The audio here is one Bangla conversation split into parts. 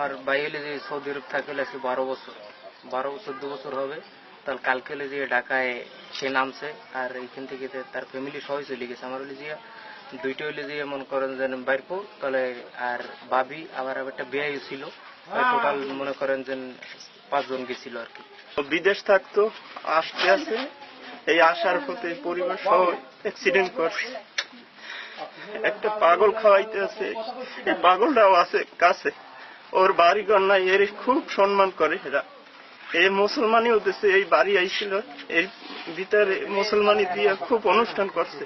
আমার ভাই হলে যে সৌদি আরব থাকে আজকে বারো বছর। বারো চোদ্দ বছর হবে। তাহলে কালকে যে ঢাকায় সে নামছে। আর এইখান থেকে তার ফ্যামিলি সবাই চলে গেছে। আমার হলে যে দুইটা হলে যে মনে করেন যে বাইরপো তাহলে আর বাবি আবার একটা বিয়ে ছিল টোটাল মনে করেন যে পাঁচজন গেছিল আর কি। বিদেশ থাকতো, আসতে আছে এই আসার পথে পরিবার সহ অ্যাক্সিডেন্ট করছে। একটা পাগল খাওয়াইতে আছে, এই পাগলটাও আছে কাছে। ওর বাড়ি নাই এর খুব সম্মান করে এরা। এই মুসলমানি হতেছে এই বাড়ি আইছিল এই ভিতরে মুসলমানি দিয়ে খুব অনুষ্ঠান করছে।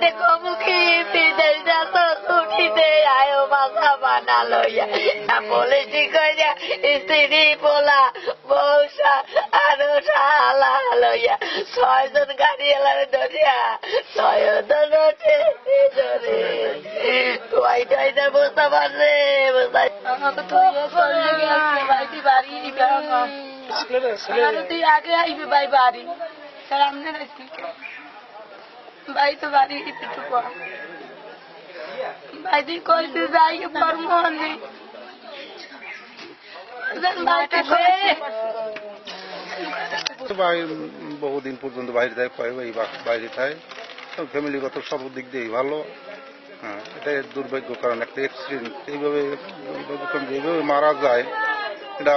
দেখো মুখে বিদেশ যাত ছুটিতে আয়ো মাথা বানা লইয়া বলে ঠিক স্ত্রী পোলা বৌসা আরও শালা লইয়া ছয়জন গাড়ি এলার ধরিয়া ছয়জন ওঠে ধরে আমাকে তো বাড়ি বাড়ি তুই আগে আইবি ভাই বাড়ি। সামনে রাখি ভাই তো বাড়ি পেটুকো ভাই তুই কইতে যাই কর্ম বহুদিন পর্যন্ত বাইরে যায় কয় বা- বাইরে থাকে ফ্যামিলিগত সব দিক দিয়েই ভালো। হ্যাঁ এটাই দুর্ভাগ্য কারণ একটা অ্যাক্সিডেন্ট এইভাবে যেভাবে মারা যায়। এটা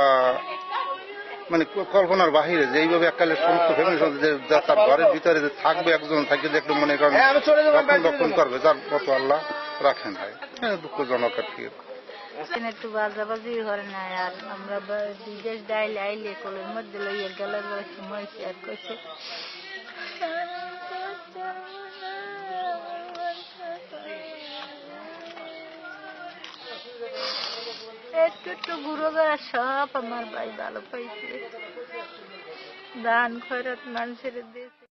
মানে কল্পনার বাহিরে যে এইভাবে এককালে সমস্ত যা তার ঘরের ভিতরে যে থাকবে একজন থাকবে দেখলে মনে করেন রক্ষণ রক্ষণ করবে যার মতো আল্লাহ রাখেন হয় হ্যাঁ দুঃখজনক আর কি। একটু বাজাবাজি করে না আর আমরা বিদেশ ডাইলে আইলে কোলের মধ্যে লইয়া সময় শেয়ার করছে একটু একটু গুঁড়ো বেড়া সব আমার ভাই ভালো পাইছে। দান খয়রাত মানুষের দিয়েছে